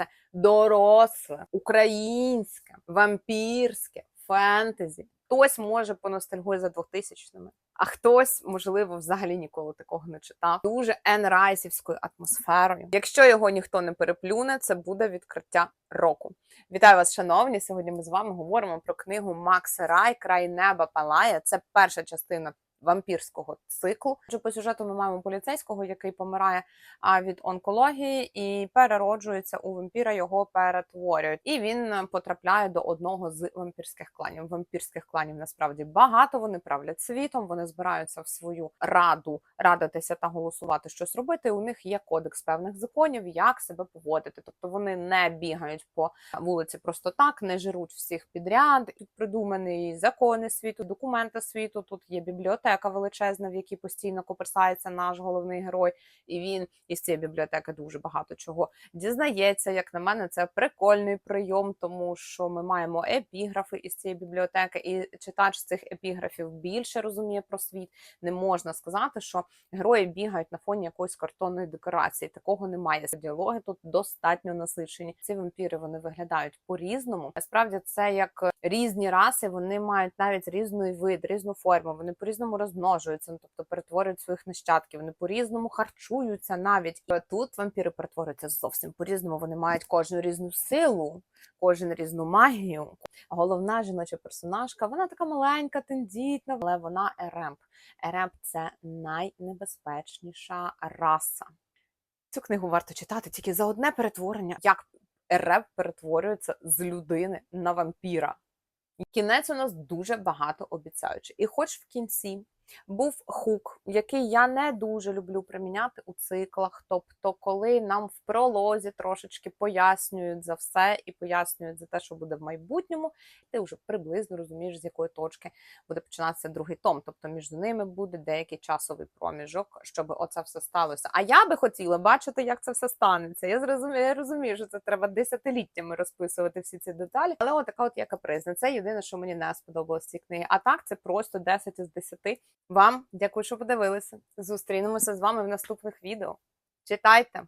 Це доросле, українське, вампірське, фентезі. Хтось може поностальгує за 2000-ми, а хтось, можливо, взагалі ніколи такого не читав. Дуже енрайсівською атмосферою. Якщо його ніхто не переплюне, це буде відкриття року. Вітаю вас, шановні! Сьогодні ми з вами говоримо про книгу Макса Рай Край неба палає. Це перша частина вампірського циклу. Отже, по сюжету ми маємо поліцейського, який помирає від онкології і перероджується у вампіра. Його перетворюють, і він е, потрапляє до одного з вампірських кланів. Вампірських кланів насправді багато. Вони правлять світом. Вони збираються в свою раду радитися та голосувати, щось робити. У них є кодекс певних законів, як себе поводити. Тобто вони не бігають по вулиці просто так, не жируть всіх підряд. Тут придумані закони світу, документи світу. Тут є бібліотека величезна, в якій постійно коперсається наш головний герой, і він із цієї бібліотеки дуже багато чого дізнається. Як на мене, це прикольний прийом, тому що ми маємо епіграфи із цієї бібліотеки, і читач цих епіграфів більше розуміє про світ. Не можна сказати, що герої бігають на фоні якоїсь картонної декорації. Такого немає. Діалоги тут достатньо насичені. Ці вампіри вони виглядають по-різному. Насправді це як різні раси, вони мають навіть різний вид, різну форму. Вони по різному розмножуються, ну, тобто перетворюють своїх нащадків. Вони по різному харчуються навіть тут вампіри перетворюються зовсім по різному. Вони мають кожну різну силу, кожен різну магію. Головна жіноча персонажка, вона така маленька, тендітна, але вона еремп. Еремп це найнебезпечніша раса. Цю книгу варто читати тільки за одне перетворення, як Ереп перетворюється з людини на вампіра. Кінець у нас дуже багато обіцяючий. І хоч в кінці був хук, який я не дуже люблю приміняти у циклах. Тобто, коли нам в пролозі трошечки пояснюють за все і пояснюють за те, що буде в майбутньому, ти вже приблизно розумієш, з якої точки буде починатися другий том. Тобто між ними буде деякий часовий проміжок, щоб оце все сталося. А я би хотіла бачити, як це все станеться. Я зрозумію, я розумію, що це треба десятиліттями розписувати всі ці деталі. Але така от є капризна. Це єдине, що мені не сподобалось в цій книги. А так, це просто 10 із 10. Вам дякую, що подивилися. Зустрінемося з вами в наступних відео. Читайте!